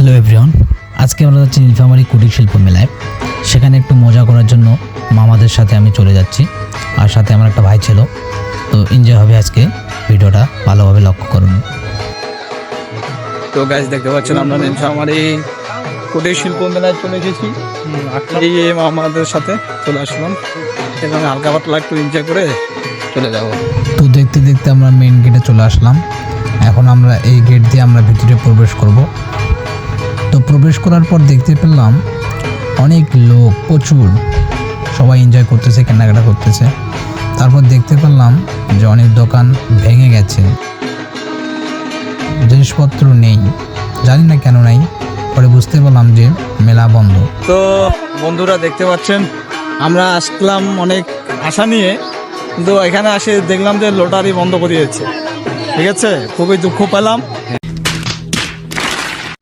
Hello everyone আজকে আমরা যাচ্ছি নীলফামারী কুটির শিল্প মেলায়। সেখানে একটু মজা করার জন্য মামাদের সাথে আমি চলে যাচ্ছি। আর সাথে আমার একটা ভাই ছিল। তো এনজয় হবে আজকে ভিডিওটা। ভালোভাবে লক্ষ্য করুন। তো গাছ দেখতে পাচ্ছেন আমরা এই কুটির শিল্প মেলায় চলে এসেছি। এই এই আমাদের সাথে চলে আসলাম। এখানে হালকা পাতলা একটু এনজয় করে চলে যাব। তো দেখতে দেখতে আমরা মেইন গেটে চলে আসলাম। এখন আমরা এই গেট দিয়ে আমরা ভিতরে প্রবেশ করব। তো প্রবেশ করার পর দেখতে পেলাম অনেক লোক, প্রচুর। সবাই এনজয় করতেছে, কেনাকাটা করতেছে। তারপর দেখতে পেলাম যে অনেক দোকান ভেঙে গেছে। জিনিসপত্র নেই। জানি না কেন নাই। পরে বুঝতে পারলাম যে মেলা বন্ধ। তো বন্ধুরা দেখতে পাচ্ছেন, আমরা আসলাম অনেক আশা নিয়ে, কিন্তু এখানে আসে দেখলাম যে লটারি বন্ধ করে দিয়েছে ঠিক আছে? খুবই দুঃখ পেলাম।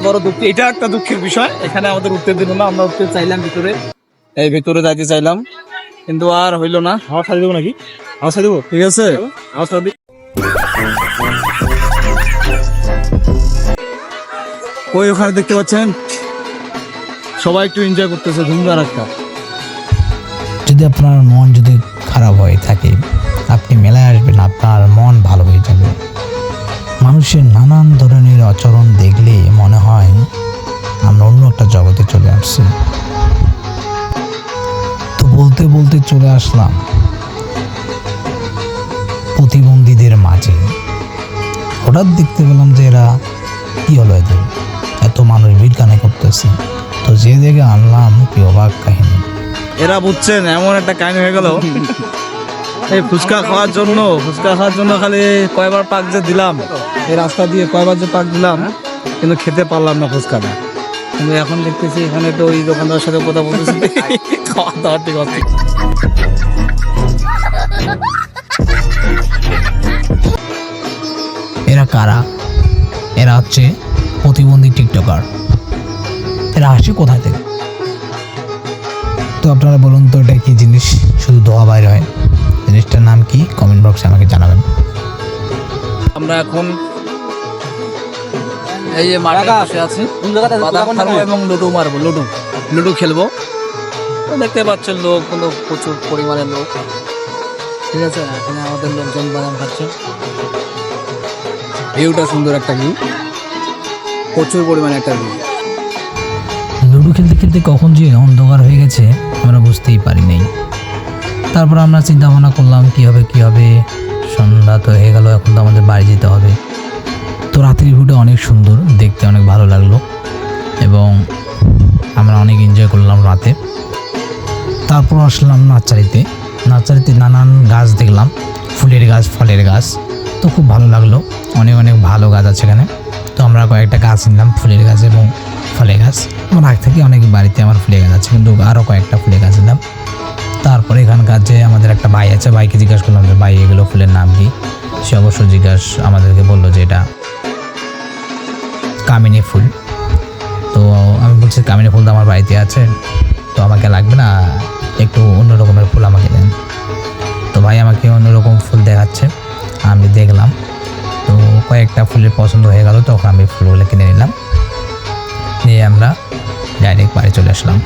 বড় দুঃখ। এটা একটা দুঃখের বিষয়। এখানে আমাদের উঠতে দিল না আমরা উঠতে চাইলাম ভিতরে। এই ভিতরে যাইতে চাইলাম। কিন্তু আর হইল না। হাওয়া ছাড়ি দেবো নাকি? হাওয়া ছাড়ি দেবো? ঠিক আছে। হাওয়া ছাড়ি ওই ওখানে দেখতে পাচ্ছেন? সবাই একটু এনজয় করতেছে ধুমধার একটা। যদি আপনার মন যদি খারাপ হয়ে থাকে আপনি মেলায় আসবেন আপনার মন ভালো হয়ে যাবে। মানুষের নানান ধরনের আচরণ দেখলে মনে হয় আমরা অন্য একটা জগতে চলে আসছি। তো বলতে বলতে চলে আসলাম প্রতিবন্ধীদের মাঝে। হঠাৎ দেখতে পেলাম যে এরা কি হলো এদের? এত মানুষ ভিড় কানে করতেছে। তো যে দেখে আনলাম কি অবাক কাহিনী। এরা বুঝছেন, এমন একটা কাহিনী হয়ে গেল। এই ফুচকা খাওয়ার জন্য, ফুচকা খাওয়ার জন্য খালি কয়বার পাক যে দিলাম, এই রাস্তা দিয়ে কয়বার যে পাক দিলাম, কিন্তু খেতে পারলাম না ফুচকাটা। কিন্তু এখন দেখতেছি এখানে তো ওই দোকানদার সাথে কথা বলতেছি। খাওয়া দাওয়া ঠিক আছে এরা কারা? এরা হচ্ছে প্রতিবন্ধী টিকটকার। এরা আসে কোথায় থেকে? তো আপনারা বলুন তো, এটা কি জিনিস? শুধু দোয়া বাইরে হয়? জিনিসটার নাম কি? কমেন্ট বক্সে আমাকে জানাবেন। আমরা এখন এই যে মাঠে বসে আছি। বাদাম খাব এবং লুডো মারবো লুডো। লুডো খেলব। দেখতে পাচ্ছেন লোক কিন্তু প্রচুর পরিমাণে লোক। ঠিক আছে এখানে আমাদের লোকজন বাদাম খাচ্ছে। ভিউটা সুন্দর একটা ভিউ। প্রচুর পরিমাণে একটা ভিউ। লুডো খেলতে খেলতে কখন যে অন্ধকার হয়ে গেছে আমরা বুঝতেই পারি নাই তারপর আমরা চিন্তা ভাবনা করলাম, কি হবে কি হবে? সন্ধ্যা তো হয়ে গেল, এখন তো আমাদের বাড়ি যেতে হবে। তো রাত্রির ভিউটা অনেক সুন্দর, দেখতে অনেক ভালো লাগল। এবং আমরা অনেক এনজয় করলাম রাতে। তারপর আসলাম নার্সারিতে। নার্সারিতে নানান গাছ দেখলাম, ফুলের গাছ, ফলের গাছ। তো খুব ভালো লাগল, অনেক অনেক ভালো গাছ আছে এখানে। তো আমরা কয়েকটা গাছ নিলাম, ফুলের গাছ এবং ফলের গাছ। আমার আগ থেকে অনেক বাড়িতে আমার ফুলের গাছ আছে, কিন্তু আরও কয়েকটা ফুলের গাছ নিলাম। তারপরে এখানকার যে আমাদের একটা ভাই আছে, ভাইকে জিজ্ঞাসা করলাম যে, ভাই, এগুলো ফুলের নাম কি? সে অবশ্য জিজ্ঞাসা আমাদেরকে বলল যে, এটা কামিনী ফুল। তো আমি বলছি, কামিনী ফুল তো আমার বাড়িতে আছে, তো আমাকে লাগবে না, একটু অন্য রকমের ফুল আমাকে দেন। তো ভাই আমাকে অন্যরকম ফুল দেখাচ্ছে, আমি দেখলাম। তো কয়েকটা ফুলের পছন্দ হয়ে গেল, তখন আমি ফুলগুলো কিনে নিলাম। নিয়ে আমরা ডাইরেক্ট বাড়ি চলে আসলাম।